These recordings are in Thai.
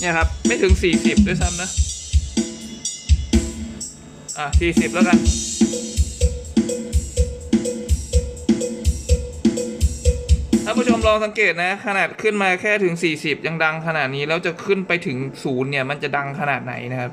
เนี่ยครับ ไม่ถึง 40 ด้วยซ้ำนะ อะ 40 แล้วกันท่านผู้ชมลองสังเกตนะ ขนาดขึ้นมาแค่ถึง 40 ยังดังขนาดนี้ แล้วจะขึ้นไปถึงศูนย์เนี่ย มันจะดังขนาดไหนนะครับ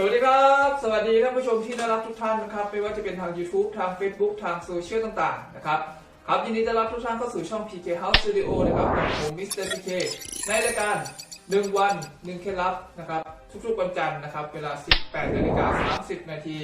สวัสดีครับ สวัสดีท่านผู้ชมที่น่ารักทุกท่านนะครับ ไม่ว่าจะเป็นทาง YouTube ทาง Facebook ทางโซเชียลต่างๆ นะครับ ครับยินดีต้อนรับทุกท่านเข้าสู่ช่อง PK House Studio นะครับกับผมมิสเตอร์ PK ในรายการ 1 วัน 1 เคล็ดลับนะครับ ทุกๆวันจันทร์นะครับ เวลา 18นาฬิกา30 นาที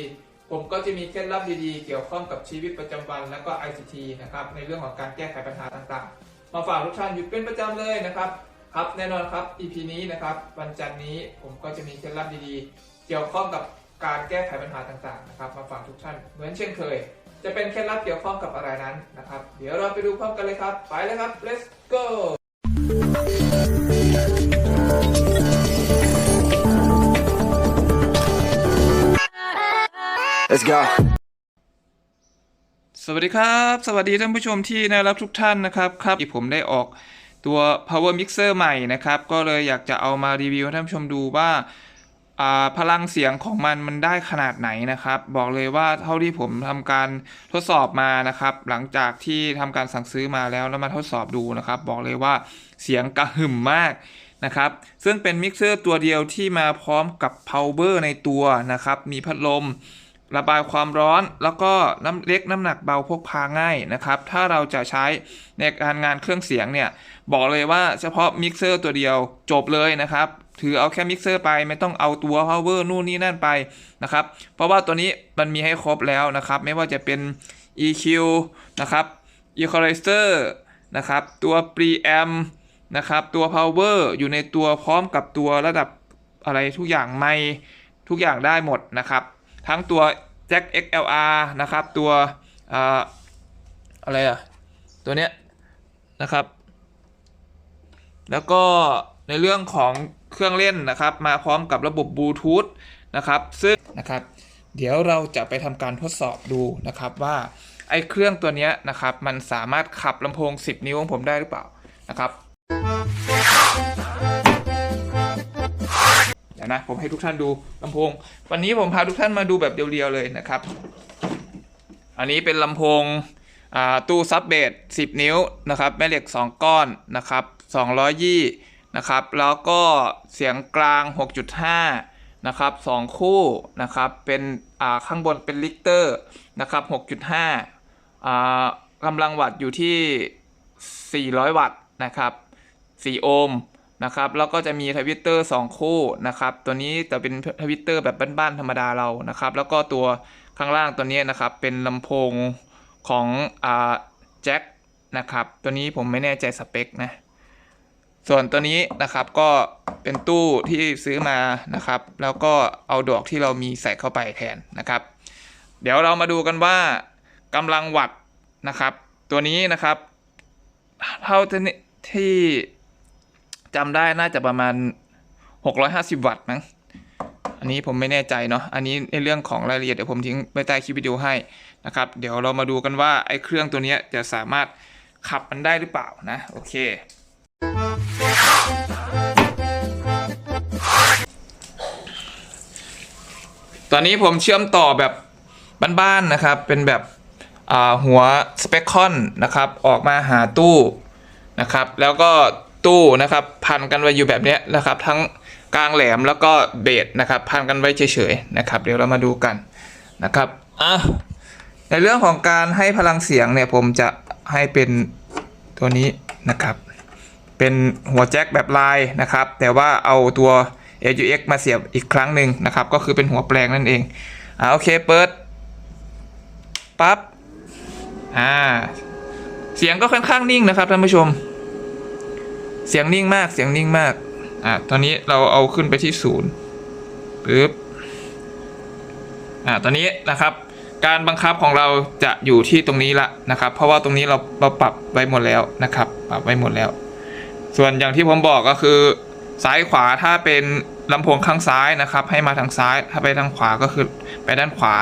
ผมก็จะมีเคล็ดลับดีๆ เกี่ยวข้องกับชีวิตประจำวัน และก็ ICT นะครับในเรื่องของการแก้ไขปัญหาต่างๆ มาฝากทุกท่านอยู่เป็นประจำเลยนะครับครับแน่นอนครับ EP นี้นะครับวันจันทร์นี้ผมก็จะมีเคล็ดลับดีๆ เกี่ยวข้องกับการแก้ไขปัญหาต่างๆนะครับมาฝากทุกท่านเหมือนเช่นเคย จะเป็นเคล็ดลับเกี่ยวข้องกับอะไรนั้นนะครับ เดี๋ยวเราไปดูพร้อมกันเลยครับ ไปเลยครับ let's go Let's go. สวัสดีครับ สวัสดีท่านผู้ชมที่น่ารักทุกท่านนะครับครับที่ผมได้ออกตัว power mixer ใหม่นะครับ ก็เลยอยากจะเอามารีวิวให้ท่านผู้ชมดูว่าอ่า พลังเสียงของมันมันได้ขนาดไหนนะครับ บอกเลยว่าเท่าที่ผมทำการทดสอบมานะครับ หลังจากที่ทำการสั่งซื้อมาแล้วแล้วมาทดสอบดูนะครับ บอกเลยว่าเสียงกระหึ่มมากนะครับ ซึ่งเป็นมิกเซอร์ตัวเดียวที่มาพร้อมกับ power ในตัวนะครับ มีพัดลม ระบายความร้อนแล้วก็น้ำเล็กน้ำหนักเบาพกพาง่ายนะครับ ถ้าเราจะใช้ในการงานเครื่องเสียงเนี่ย บอกเลยว่าเฉพาะมิกเซอร์ตัวเดียวจบเลยนะครับ ถือเอาแค่มิกเซอร์ไปไม่ต้องเอาตัว power นู่นนี่นั่นไปนะครับ เพราะว่าตัวนี้มันมีให้ครบแล้วนะครับ ไม่ว่าจะเป็น EQ นะครับ Equalizer นะครับ ตัว preamp นะครับ ตัว power อยู่ในตัวพร้อมกับตัวระดับอะไรทุกอย่างไม่ทุกอย่างได้หมดนะครับ ทั้งตัว Jack XLR นะครับ ตัวอ่าอะไรอะตัวเนี้ยนะครับ แล้วก็ในเรื่องของเครื่องเล่นนะครับ มาพร้อมกับระบบบลูทูธนะครับ ซึ่งนะครับ เดี๋ยวเราจะไปทำการทดสอบดูนะครับว่าไอ้เครื่องตัวเนี้ยนะครับ มันสามารถขับลำโพง 10 นิ้วของผมได้หรือเปล่านะครับ นะผมให้ทุกท่านดูลำโพง วันนี้ผมพาทุกท่านมาดูแบบเดียวๆเลยนะครับ อันนี้เป็นลำโพงตู้ซับเบส10 นิ้วนะครับแม่เหล็ก 2 ก้อนนะครับ200ยี่นะครับแล้วก็เสียงกลาง 6.5นะครับ2คู่นะครับเป็นข้างบนเป็นลิกเตอร์นะครับ6.5กำลังวัตต์อยู่ที่ 400 วัตต์นะครับ 4 โอห์ม นะครับแล้วก็จะมีทวิตเตอร์2คู่นะครับตัวนี้จะเป็นทวิตเตอร์แบบบ้านๆธรรมดาเรานะครับแล้วก็ตัวข้างล่างตัวนี้นะครับเป็นลำโพงของอ่าแจ็คนะครับตัวนี้ผมไม่แน่ใจสเปคนะส่วนตัวนี้นะครับก็เป็นตู้ที่ซื้อมานะครับ แล้วก็เอาดอกที่เรามีใส่เข้าไปแทนนะครับ เดี๋ยวเรามาดูกันว่ากำลังวัตต์นะครับ ตัวนี้นะครับ เท่าที่ จำได้น่าจะประมาณ 650 วัตต์มั้งอันนี้ผมไม่แน่ใจเนาะอันนี้ในเรื่องของรายละเอียดเดี๋ยวผมทิ้งไว้ใต้คลิปวิดีโอให้นะครับ เดี๋ยวเรามาดูกันว่าไอ้เครื่องตัวนี้จะสามารถขับมันได้หรือเปล่านะโอเค ตอนนี้ผมเชื่อมต่อแบบบ้านๆนะครับ เป็นแบบหัวสเปคคอนนะครับ ออกมาหาตู้นะครับ แล้วก็ ตู้นะครับพันกันไว้อยู่แบบเนี้ยนะครับ ทั้งกลางแหลมแล้วก็เบสนะครับ พันกันไว้เฉยๆนะครับ เดี๋ยวเรามาดูกันนะครับอะในเรื่องของการให้พลังเสียงเนี่ยผมจะให้เป็นตัวนี้นะครับ เป็นหัวแจ็คแบบลายนะครับ แต่ว่าเอาตัว AUX มาเสียบอีกครั้งหนึ่งนะครับ ก็คือเป็นหัวแปลงนั่นเองอ่าโอเคเปิดปั๊บอ่าเสียงก็ค่อนข้างนิ่งนะครับท่านผู้ชม เสียงนิ่งมากเสียงนิ่งมาก อะตอนนี้เราเอาขึ้นไปที่ศูนย์ปึ๊บอะตอนนี้นะครับ การบังคับของเราจะอยู่ที่ตรงนี้ละนะครับ เพราะว่าตรงนี้เราเราปรับไว้หมดแล้วนะครับ ปรับไว้หมดแล้ว ส่วนอย่างที่ผมบอกก็คือซ้ายขวาถ้าเป็นลำโพงข้างซ้ายนะครับ ให้มาทางซ้ายถ้าไปทางขวาก็คือไปด้านขวา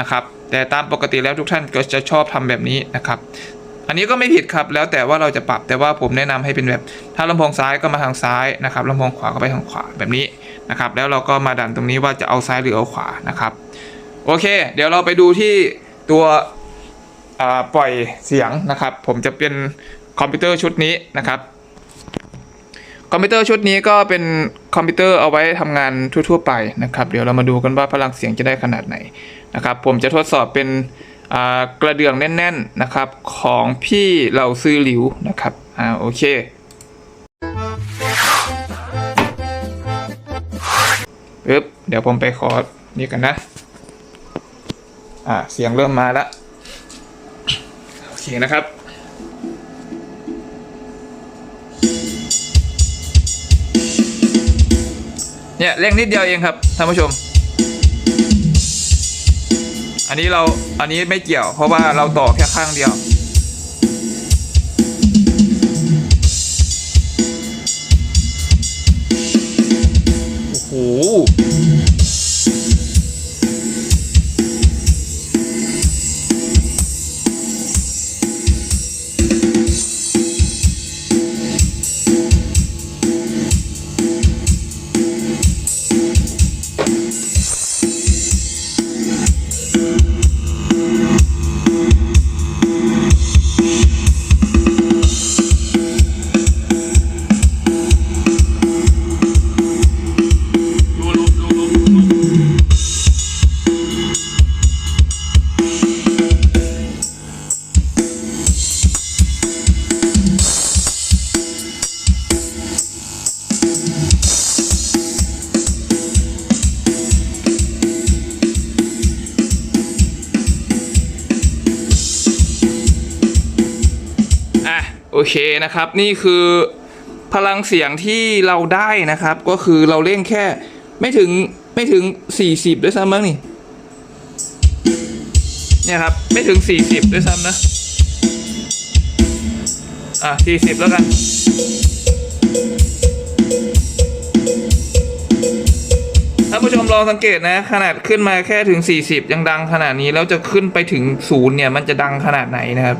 นะครับ แต่ตามปกติแล้วทุกท่านก็จะชอบทำแบบนี้นะครับ นนี้ก็ไม่ผิดครับแล้วแต่ว่าเราจะปรับแต่ว่าผมแนะนำให้เป็นแบบ ถ้าลำโพงซ้ายก็มาทางซ้ายนะครับลำโพงขวาก็ไปทางขวาแบบนี้นะครับ แล้วเราก็มาดันตรงนี้ว่าจะเอาซ้ายหรือเอาขวานะครับ โอเค เดี๋ยวเราไปดูที่ตัวปล่อยเสียงนะครับ ผมจะเป็นคอมพิวเตอร์ชุดนี้นะครับคอมพิวเตอร์ชุดนี้ก็เป็นคอมพิวเตอร์เอาไว้ทำงานทั่ว ๆ ไปนะครับ เดี๋ยวเรามาดูกันว่าพลังเสียงจะได้ขนาดไหนนะครับ ผมจะทดสอบเป็น กระเดื่องแน่นๆนะครับของพี่เหล่าซื้อหลิวนะครับอ่าโอเค ปึ๊บ เดี๋ยวผมไปขอนี่กันนะ อ่า เสียงเริ่มมาล้วโอเคนะครับเนี่ยเร่งนิดเดียวเองครับท่านผู้ชม อันนี้เราอันนี้ไม่เกี่ยว เพราะว่าเราต่อแค่ข้างเดียว โอ้โห โอเคนะครับ นี่คือพลังเสียงที่เราได้นะครับ ก็คือเราเล่นแค่ไม่ถึงไม่ถึง 40 ด้วยซ้ำมั้งนี่เนี่ยครับ ไม่ถึง 40 ด้วยซ้ำนะ อะ 40 แล้วกัน ท่านผู้ชมลองสังเกตนะ ขนาดขึ้นมาแค่ถึง 40 ยังดังขนาดนี้ แล้วจะขึ้นไปถึงศูนย์เนี่ย มันจะดังขนาดไหนนะครับ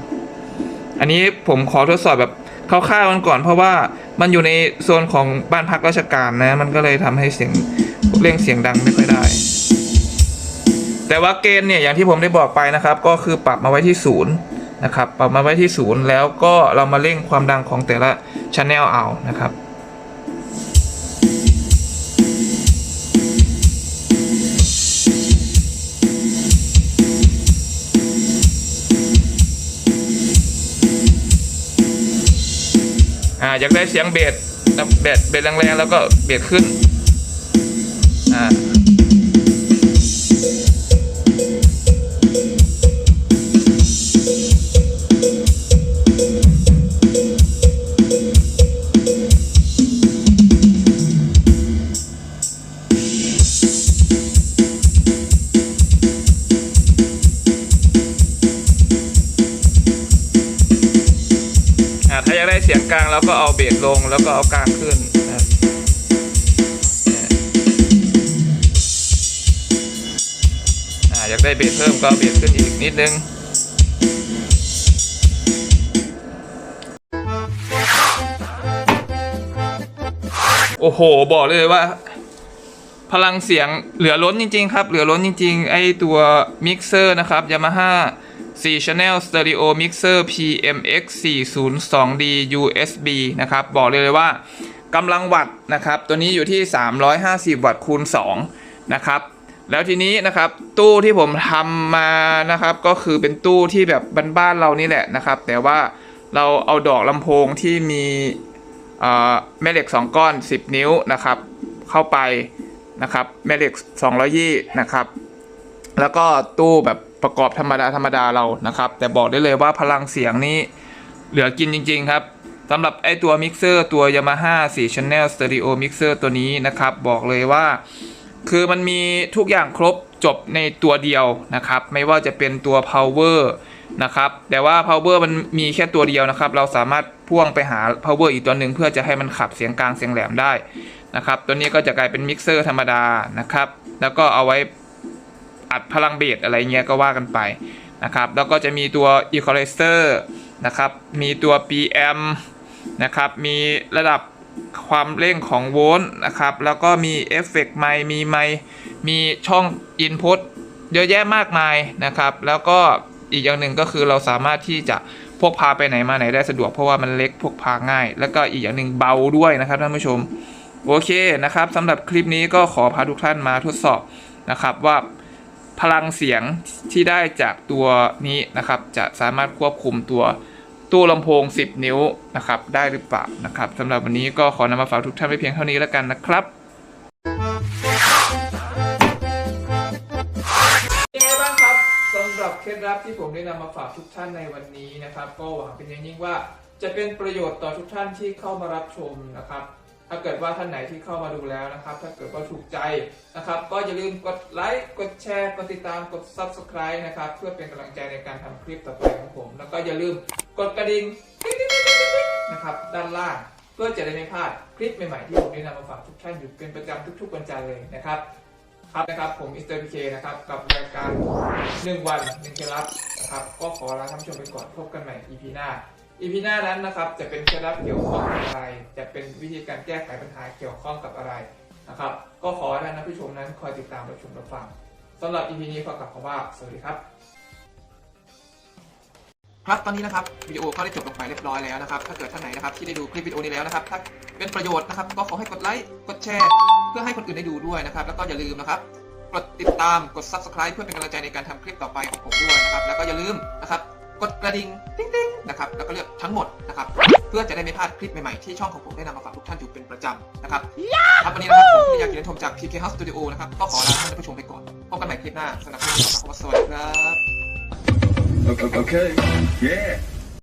อันนี้ผมขอทดสอบแบบคร่าวๆมันก่อน เพราะว่ามันอยู่ในโซนของบ้านพักราชการนะ มันก็เลยทำให้เสียงเร่งเสียงดังไม่ค่อยได้ แต่ว่าเกณฑ์เนี่ยอย่างที่ผมได้บอกไปนะครับ ก็คือปรับมาไว้ที่ศูนย์นะครับ ปรับมาไว้ที่ศูนย์แล้วก็เรามาเร่งความดังของแต่ละชันแนลเอานะครับ อยากได้เสียงเบสเบสเบสแรงๆแล้วก็เบสขึ้นอ่า อ่าถ้าอยากได้เสียงกลางเราก็เอาเบสลงแล้วก็เอากลางขึ้นนะอยากได้เบสเพิ่มก็เเบสขึ้นอีกนิดนึงโอ้โห บอกเลยว่า พลังเสียงเหลือล้นจริง ๆ ครับ เหลือล้นจริง ๆ ไอตัวมิกเซอร์นะครับ Yamaha 4 Channel Stereo Mixer PMX 402D USB นะครับ บอกเลยเลยว่ากำลังวัตต์นะครับ ตัวนี้อยู่ที่ 350 วัตต์คูณ2นะครับ แล้วทีนี้นะครับตู้ที่ผมทำมานะครับ ก็คือเป็นตู้ที่แบบบ้านๆเรานี่แหละนะครับ แต่ว่าเราเอาดอกลำโพงที่มีแม่เหล็ก 2 ก้อน 10 นิ้วนะครับ เข้าไปนะครับแม่เหล็ก200นะครับ แล้วก็ตู้แบบ ประกอบธรรมดาธรรมดาเรานะครับ แต่บอกได้เลยว่าพลังเสียงนี้เหลือกินจริง ๆ ครับสำหรับไอตัวมิกเซอร์ตัว Yamaha 4 Channel Stereo Mixer ตัวนี้นะครับ บอกเลยว่า คือมันมีทุกอย่างครบจบในตัวเดียวนะครับ ไม่ว่าจะเป็นตัว power นะครับ แต่ว่า power มันมีแค่ตัวเดียวนะครับ เราสามารถพ่วงไปหา power อีกตัวหนึ่งเพื่อจะให้มันขับเสียงกลางเสียงแหลมได้นะครับ ตัวนี้ก็จะกลายเป็นมิกเซอร์ธรรมดานะครับ แล้วก็เอาไว้ อัดพลังเบสอะไรเงี้ยก็ว่ากันไปนะครับ แล้วก็จะมีตัว equalizer นะครับ มีตัว PM นะครับ มีระดับความเร่งของโวลต์นะครับ แล้วก็มีเอฟเฟกต์ไมมีไมมีช่อง Input เยอะแยะมากมายนะครับ แล้วก็อีกอย่างหนึ่งก็คือเราสามารถที่จะพกพาไปไหนมาไหนได้สะดวกเพราะว่ามันเล็กพกพาง่าย แล้วก็อีกอย่างหนึ่งเบาด้วยนะครับท่านผู้ชม โอเคนะครับสำหรับคลิปนี้ก็ขอพาทุกท่านมาทดสอบนะครับว่า พลังเสียงที่ได้จากตัวนี้นะครับ จะสามารถควบคุมตัวตู้ลำโพง 10 นิ้วนะครับ ได้หรือเปล่านะครับสำหรับวันนี้ก็ขอนำมาฝากทุกท่านไปเพียงเท่านี้แล้วกันนะครับยังไงบ้างครับสำหรับเคล็ดลับที่ผมได้นำมาฝากทุกท่านในวันนี้นะครับ ก็หวังเป็นอย่างยิ่งว่าจะเป็นประโยชน์ต่อทุกท่านที่เข้ามารับชมนะครับ ถ้าเกิดว่าท่านไหนที่เข้ามาดูแล้วนะครับ ถ้าเกิดว่าถูกใจนะครับ ก็อย่าลืมกดไลค์กดแชร์กดติดตามกด subscribe นะครับ เพื่อเป็นกำลังใจในการทำคลิปต่อไปของผม แล้วก็อย่าลืมกดกระดิ่งนะครับด้านล่างเพื่อจะได้ไม่พลาดคลิปใหม่ๆที่ผมได้นำมาฝากทุกท่านอยู่เป็นประจำทุกๆวันจันทร์เลยนะครับครับนะครับผมอิสเตอร์พีเคนะครับกับรายการ 1 วัน1เคล็ดลับนะครับก็ขอลาท่านผู้ชมไปก่อนพบกันใหม่ EP หน้า EP หน้านั้นนะครับ จะเป็นเคล็ดลับเกี่ยวข้องกับอะไร จะเป็นวิธีการแก้ไขปัญหาเกี่ยวข้องกับอะไรนะครับ ก็ขอให้ท่านผู้ชมนั้นคอยติดตามรับชมรับฟังสำหรับ EP นี้ขอกลับคำว่า สวัสดีครับ ครับตอนนี้นะครับวิดีโอก็ได้จบลงไปเรียบร้อยแล้วนะครับ ถ้าเกิดท่านไหนนะครับที่ได้ดูคลิปวิดีโอนี้แล้วนะครับ ถ้าเป็นประโยชน์นะครับ ก็ขอให้กดไลค์กดแชร์ เพื่อให้คนอื่นได้ดูด้วยนะครับ แล้วก็อย่าลืมนะครับกดติดตามกด subscribe เพื่อเป็นกำลังใจในการทำคลิปต่อไปของผมด้วยนะครับ แล้วก็อย่าลืมนะครับ กดกระดิ่งติ๊งติ๊งนะครับแล้วก็เลือกทั้งหมดนะครับเพื่อจะได้ไม่พลาดคลิปใหม่ๆ ที่ช่องของผมได้นำมาฝากทุกท่านอยู่เป็นประจำนะครับครับวันนี้นะครับผมพิยากินชมจาก PK House Studio นะครับก็ขอลาท่านผู้ชมไปก่อนพบกันใหม่คลิปหน้าสำหรับวันนี้ขอสวัสดีครับ Okay. okay. Yeah.